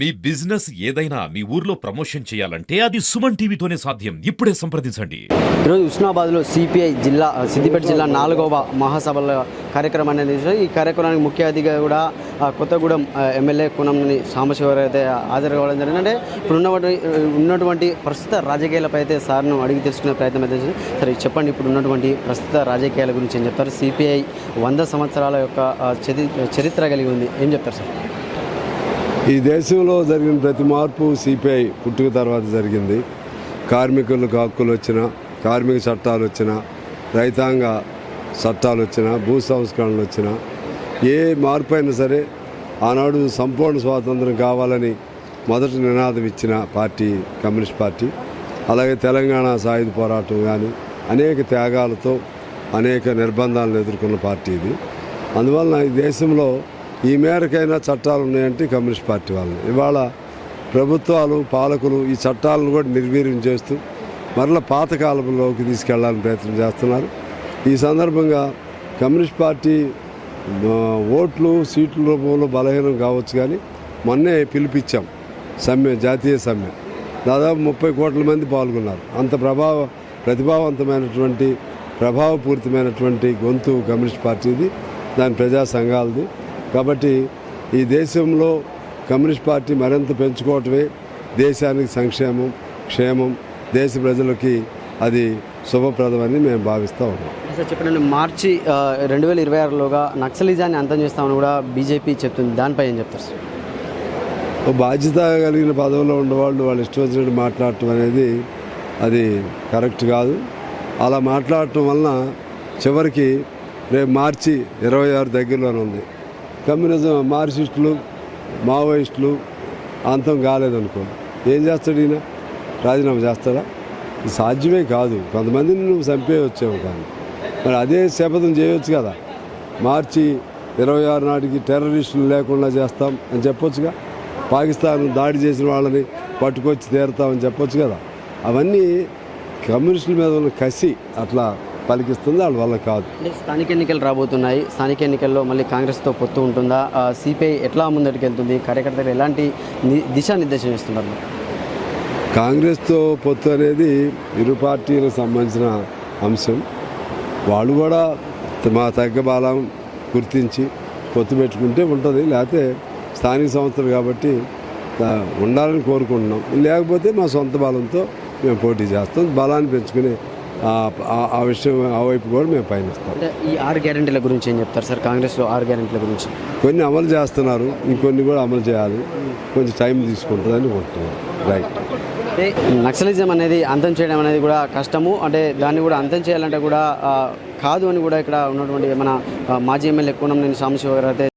మీ business ఏదైనా మీ ఊర్లో promotion చేయాలంటే అది సుమన్ టీవీతోనే సాధ్యం. ఇప్పుడే సంప్రదించండి. ఈరోజు ఉస్నాబాద్లో సిపిఐ జిల్లా సిద్దిపేట జిల్లా నాలుగవ మహాసభల కార్యక్రమం అనేది ఈ కార్యక్రమానికి ముఖ్య అతిథిగా కూడా కొత్తగూడెం ఎమ్మెల్యే కునంని సాంబశివరావు అయితే హాజరు కావడం జరిగింది అంటే ఇప్పుడు ఉన్నటువంటి ఉన్నటువంటి ప్రస్తుత రాజకీయాలపై అయితే సార్ను అడిగి తెలుసుకునే ప్రయత్నం అయితే సరే చెప్పండి ఇప్పుడు ఉన్నటువంటి ప్రస్తుత రాజకీయాల గురించి ఏం చెప్తారు? సిపిఐ వంద సంవత్సరాల యొక్క చరి- చరిత్ర కలిగి ఉంది. ఏం చెప్తారు సార్? ఈ దేశంలో జరిగిన ప్రతి మార్పు సిపిఐ పుట్టుక తర్వాత జరిగింది. కార్మికులకు హక్కులు వచ్చిన కార్మిక చట్టాలు వచ్చిన రైతాంగ చట్టాలు వచ్చిన భూ సంస్కరణలు వచ్చిన ఏ మార్పు అయినా సరే ఆనాడు సంపూర్ణ స్వాతంత్రం కావాలని మొదటి నినాదం ఇచ్చిన పార్టీ కమ్యూనిస్ట్ పార్టీ అలాగే తెలంగాణ సాయుధ పోరాటం కానీ అనేక త్యాగాలతో అనేక నిర్బంధాలను ఎదుర్కొన్న పార్టీ ఇది. అందువలన ఈ దేశంలో ఈ మేరకైనా చట్టాలు ఉన్నాయంటే కమ్యూనిస్ట్ పార్టీ వాళ్ళు ఇవాళ ప్రభుత్వాలు పాలకులు ఈ చట్టాలను కూడా నిర్వీర్యం చేస్తూ మరల పాతకాలంలోకి తీసుకెళ్ళాలని ప్రయత్నం చేస్తున్నారు. ఈ సందర్భంగా కమ్యూనిస్ట్ పార్టీ ఓట్లు సీట్ల రూపంలో బలహీనం కావచ్చు కానీ మొన్నే పిలిపించాం సమ్మె జాతీయ సమ్మె. దాదాపు ముప్పై కోట్ల మంది పాల్గొన్నారు. అంత ప్రభావ ప్రతిభావంతమైనటువంటి ప్రభావపూరితమైనటువంటి గొంతు కమ్యూనిస్ట్ పార్టీది దాని ప్రజా సంఘాలది. కాబట్టి ఈ దేశంలో కమ్యూనిస్ట్ పార్టీ మరింత పెంచుకోవటమే దేశానికి సంక్షేమం క్షేమం దేశ ప్రజలకి అది శుభప్రదమని మేము భావిస్తూ ఉన్నాం. సార్ చెప్పండి మార్చి రెండు వేల ఇరవై ఆరులోగా నక్సలిజాన్ని అంతం చేస్తామని కూడా బీజేపీ చెప్తుంది. దానిపై ఏం చెప్తారు సార్? బాధ్యత కలిగిన పదవిలో ఉన్నవాళ్ళు వాళ్ళు ఇష్టం వచ్చినట్టు మాట్లాడటం అనేది అది కరెక్ట్ కాదు. అలా మాట్లాడటం వలన చివరికి రేపు మార్చి ఇరవై ఆరు దగ్గరలోనే ఉంది. కమ్యూనిజం మార్క్సిస్టులు మావోయిస్టులు అంతం కాలేదనుకో. ఏం చేస్తాడు ఈయన? రాజీనామా చేస్తాడా? ఇది సాధ్యమే కాదు. కొంతమందిని నువ్వు చంపే వచ్చావు కానీ. మరి అదే శపథం చేయొచ్చు కదా. మార్చి ఇరవై ఆరు నాటికి టెర్రరిస్టులు లేకుండా చేస్తాం అని చెప్పొచ్చుగా. పాకిస్తాన్ దాడి చేసిన వాళ్ళని పట్టుకొచ్చి తీరుతామని చెప్పొచ్చు కదా. అవన్నీ కమ్యూనిస్టుల మీద ఉన్న కసి అట్లా పలికిస్తుంది? వాళ్ళ వల్ల కాదు. స్థానిక ఎన్నికలు రాబోతున్నాయి. స్థానిక ఎన్నికల్లో మళ్ళీ కాంగ్రెస్తో పొత్తు ఉంటుందా? సిపిఐ ఎట్లా ముందటికి వెళ్తుంది కార్యకర్తలు ఎలాంటి దిశానిర్దేశం ఇస్తున్నారు కాంగ్రెస్తో పొత్తు అనేది ఇరు పార్టీలకు సంబంధించిన అంశం. వాళ్ళు కూడా మా తగ్గ బలం గుర్తించి పొత్తు పెట్టుకుంటే ఉంటుంది. లేకపోతే స్థానిక సంస్థలు కాబట్టి ఉండాలని కోరుకుంటున్నాం. లేకపోతే మా సొంత బలంతో మేము పోటీ చేస్తాం. బలాన్ని పెంచుకునే ఆ- విషయం ఆ వైపు కూడా మేము పయనిస్తాం. ఈ ఆరు గ్యారెంటీల గురించి ఏం చెప్తారు సార్? కాంగ్రెస్లో ఆరు గ్యారెంటీల గురించి. కొన్ని అమలు చేస్తున్నారు ఇంకొన్ని కూడా అమలు చేయాలి. కొంచెం టైం తీసుకుంటుందని అనుకుంటున్నాను రైట్ నక్సలిజం అనేది అంతం చేయడం అనేది కూడా కష్టము. అంటే దాన్ని కూడా అంతం చేయాలంటే కూడా కాదు అని కూడా ఇక్కడ ఉన్నటువంటి మన మాజీ ఎమ్మెల్యే కూనంనేని సాంబశివ గారు అయితే